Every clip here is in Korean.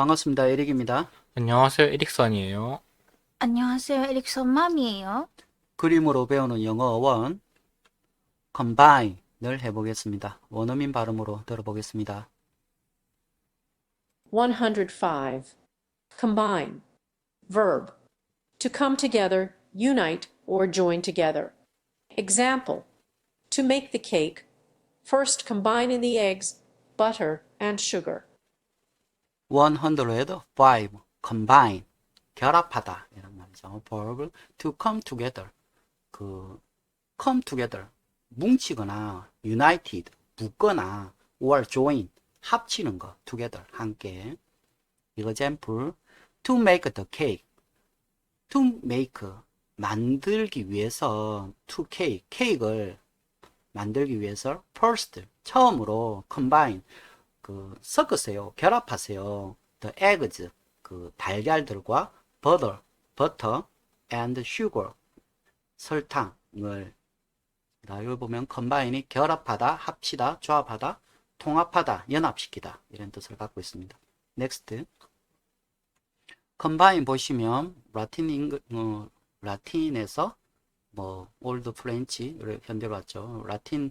반갑습니다. 에릭입니다. 안녕하세요, 에릭선이에요. 안녕하세요. 에릭선 맘이에요. 그림으로 배우는 영어 어원 combine을 해보겠습니다. 원어민 발음으로 들어보겠습니다. 105. Combine. Verb. To come together, unite, or join together. Example. To make the cake, first combine in the eggs, butter, and sugar. 105 combine 결합하다 이런 말이죠. verb to come together 그 come together 뭉치거나 united 묶거나 or join 합치는 거 together 함께 example to make the cake to make 만들기 위해서 to cake 케이크를 만들기 위해서 first 처음으로 combine 그 섞으세요. 결합하세요. the eggs 그 달걀들과 butter butter and sugar 설탕을 자, 여기 보면 combine이 결합하다, 합치다, 조합하다, 통합하다, 연합시키다 이런 뜻을 갖고 있습니다. next combine 보시면 라틴 잉 어, 라틴에서 뭐 올드 프렌치 현대로 왔죠. 라틴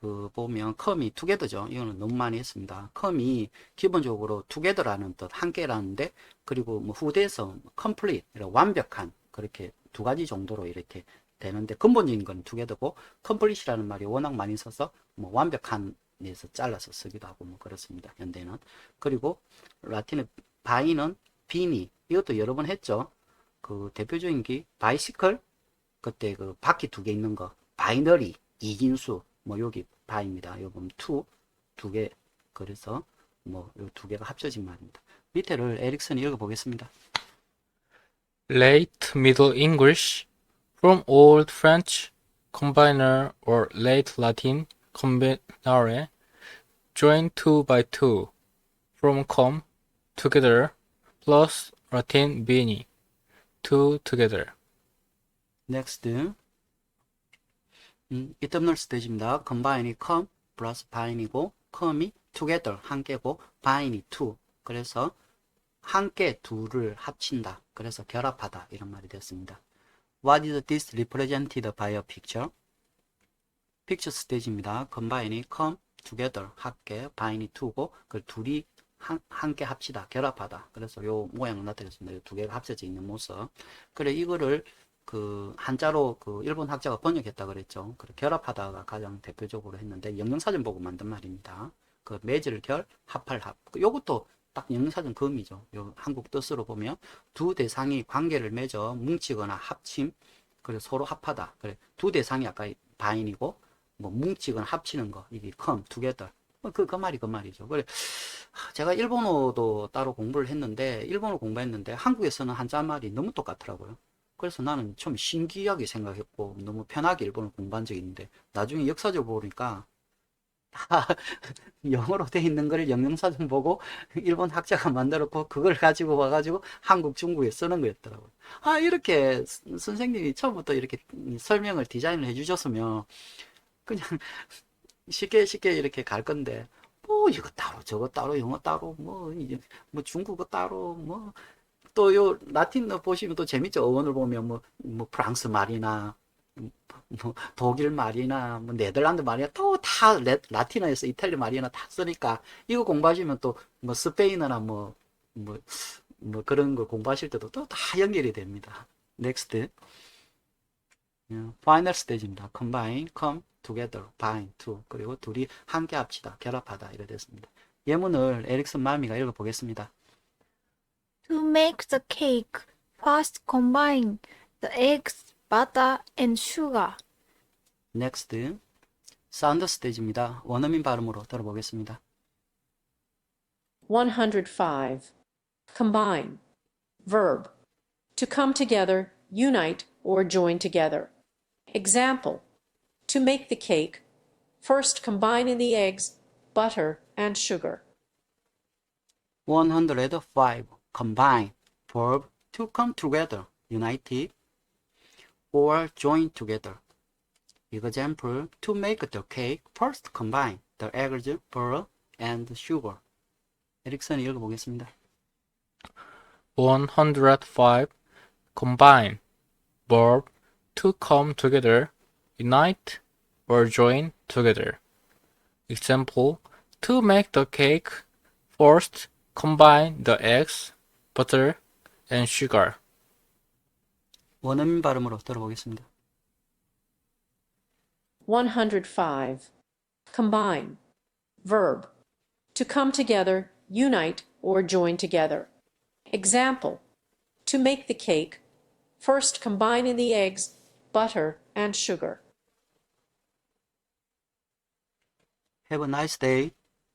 그 보면 컴이 투게더죠. 이거는 너무 많이 했습니다. 컴이 기본적으로 투게더라는 뜻, 함께라는데 그리고 뭐 후대에서 complete, 완벽한 그렇게 두 가지 정도로 이렇게 되는데 근본적인 건 투게더고 complete이라는 말이 워낙 많이 써서 뭐 완벽한 에서 잘라서 쓰기도 하고 뭐 그렇습니다. 현대는 그리고 라틴의 바이는 비니 이것도 여러 번 했죠. 그 대표적인 게 바이시클 그때 그 바퀴 두 개 있는 거 바이너리 이진수 뭐 여기 바입니다. 요 보면 투 두 개 그래서 뭐 요 두 개가 합쳐진 말입니다. 밑에를 에릭슨이 읽어보겠습니다. Late Middle English from Old French combiner or Late Latin combinare joined two by two from com together plus Latin bini two together. Next 음, 이뜸널스 대집니다. combine이 come 플러스 bine이고 come이 together 함께고 bine이 two 그래서 함께 둘을 합친다. 그래서 결합하다 이런 말이 됐습니다. What is this represented by a picture? picture 스테이지입니다. combine이 come together 함께 bine이 two고 그 둘이 한, 함께 합치다 결합하다 그래서 요 모양을 나타냈습니다. 두 개가 합쳐져 있는 모습 그래 이거를 그 한자로 그 일본 학자가 번역했다 그랬죠. 그 결합하다가 가장 대표적으로 했는데 영영사전 보고 만든 말입니다. 그 매질 결 합할 합. 그 요것도 딱 영영사전 금이죠. 요 한국 뜻으로 보면 두 대상이 관계를 맺어 뭉치거나 합침 그래 서로 합하다. 그래 두 대상이 아까 바인이고 뭐 뭉치거나 합치는 거 이게 come together. 그, 그 말이 그 말이죠. 그래, 제가 일본어도 따로 공부를 했는데, 일본어 공부했는데, 한국에서는 한자 말이 너무 똑같더라고요. 그래서 나는 처음 신기하게 생각했고 너무 편하게 일본어 공부한 적이 있는데 나중에 역사적으로 보니까 다 영어로 돼 있는 걸 영영사전 보고 일본 학자가 만들었고 그걸 가지고 와가지고 한국 중국에 쓰는 거였더라고요. 아 이렇게 스- 선생님이 처음부터 이렇게 설명을 디자인을 해주셨으면 그냥 쉽게 쉽게 이렇게 갈 건데 뭐 이거 따로 저거 따로 영어 따로 뭐 뭐 중국어 따로 뭐 또 요 라틴 보시면 또 재밌죠. 어원을 보면 뭐, 뭐 프랑스 말이나 뭐 독일 말이나 뭐 네덜란드 말이나 또 다 라틴어에서 이탈리 말이나 다 쓰니까 이거 공부하시면 또 뭐 스페인어나 뭐 뭐 뭐 그런 거 공부하실 때도 또 다 연결이 됩니다. 넥스트 파이널 스테이지입니다. combine, come together, bind, to 그리고 둘이 함께 합치다, 결합하다 이래 됐습니다. 예문을 에릭슨 마미가 읽어보겠습니다. To make the cake, first combine the eggs, butter, and sugar. 넥스트 사운드 스테이지입니다. 원어민 발음으로 들어보겠습니다. 105. Combine. Verb. To come together, unite, or join together. Example. To make the cake, first combine in the eggs, butter, and sugar. 105 combine verb to come together united or join together example to make the cake first combine the eggs butter and sugar 에릭슨이 읽어보겠습니다. 105. Combine. Verb. To come together, unite, or join together. Example. To make the cake, first combine the eggs, butter, and sugar. 원어민 발음으로 들어보겠습니다. 105. Combine. Verb. To come together, unite, or join together. Example. To make the cake, first combine in the eggs, butter, and sugar. Have a nice day.